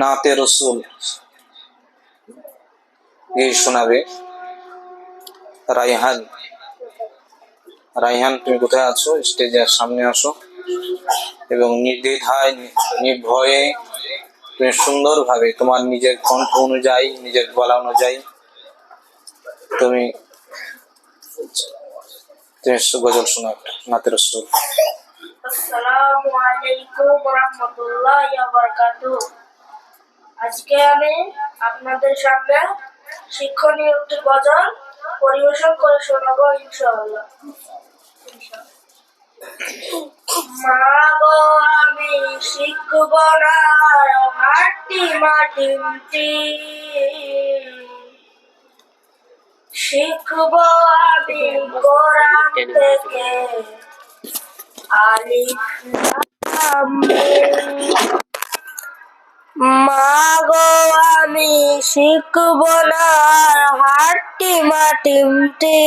নাতে রসুল। এই শোনাবে রাইহান রাইহান তুমি কোথায় আছো? স্টেজের সামনে আসো। এবং নির্দ্বিধায়, নির্ভয়ে তুমি সুন্দরভাবে তোমার নিজের কণ্ঠ অনুযায়ী, নিজের গলা অনুযায়ী তুমি তুমি গজল শোনো একটা নাতে রসুল। আসসালামু আলাইকুম রহমতুল্লাহ বারকাতু আজকে আমি আপনাদের সামনে শিক্ষণীয় একটি গজল পরিবেশন করে শোনাবো, ইনশাআল্লাহ। মা গো, আমি শিখব না মাটি মাটি শিখব আমি কোরআন থেকে। আলিফ। মা গো আমি শিখব না হাটি মাটিমটি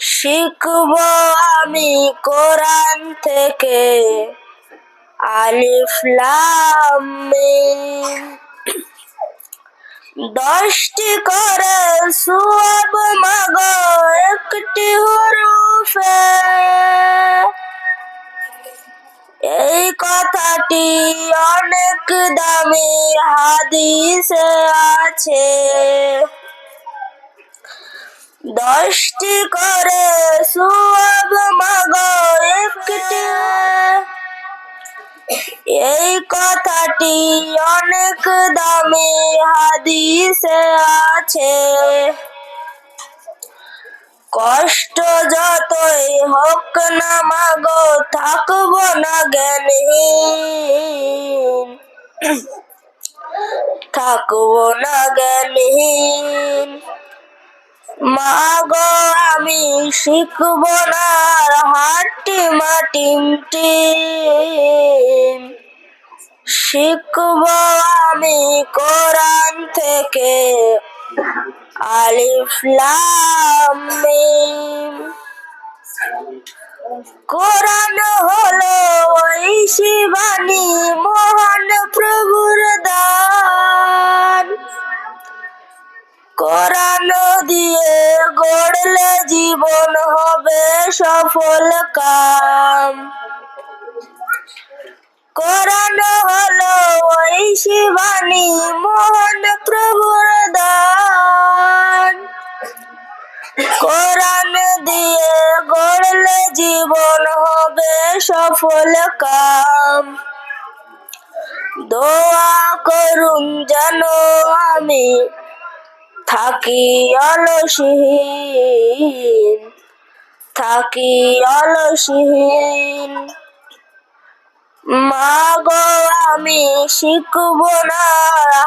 শিখব আমি কোরআন থেকে আলিফ লাম দশটি করে সুয়াব মাগো, একটি হরফে। কথাটি অনেক দামি হাদিসে আছে। দশটি করে সুয়াব মাগো একটি। এই কথাটি অনেক দামি হাদিসে আছে। কষ্ট যতই হোক না মাগো, থাকব না জ্ঞানহীন। থাকব না জ্ঞানহীন। মাগো, আমি শিখব না হাটি মাটিম টিম। শিখব আমি কোরআন থেকে আলিফ লাম। কোরআন হলো ওই শিবানী মহান প্রভুর দান। কোরআন দিয়ে গড়লে জীবন হবে সফল কাম। কোরআন হলো ওই শিবানী মোহন প্রভুর সফল কাম দোয়া করুন যেন আমি থাকি অলসহীন থাকি অলসহীন। মা গো আমি শিখব না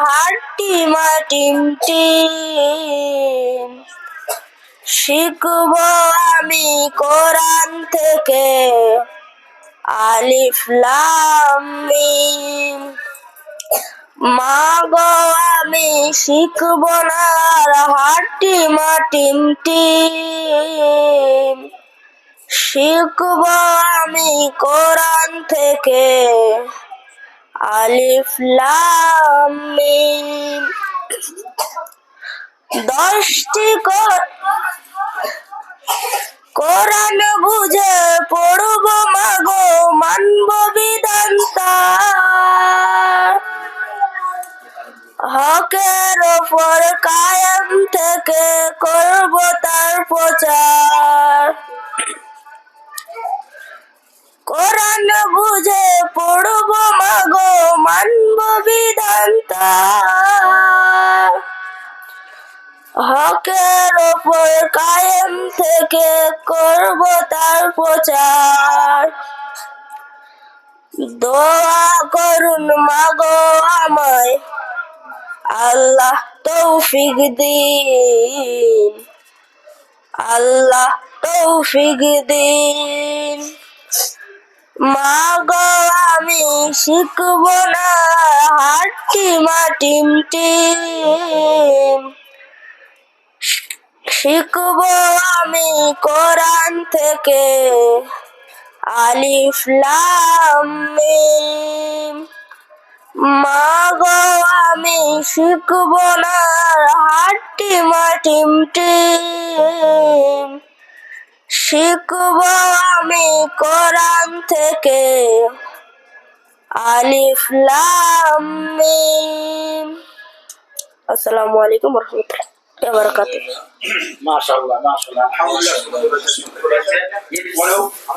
হাটি মাটিম টিম শিখব আমি কোরআন থেকে আলিফ লাম মিম। মা গো আমি শিখব না হাটি মাটিম টিম। শিখব আমি কোরআন থেকে। আলিফ লাম মিম। দশটি কর- কোরআন থেকে করব তার প্রচার? কোরআন বুঝে পড়ব মাগো, মানব বিধান হকের ওপর কায়েম থেকে করব তার প্রচার। দোয়া করুন মাগো আমায়, আল্লাহ তৌফিক দিন। আল্লাহ তৌফিক দিন। মা গো আমি শিখব না হাটি টিম। শিখব আমি কোরআন থেকে আলিফ লাম মিম। শিখব না হাট্টি মাটিম টিম। শিখব আমি কোরআন থেকে আলিফ লাম আসসালামু আলাইকুম রহমতুল্লাহ বারাকাতুহ মাশাআল্লাহ মাশাআল্লাহ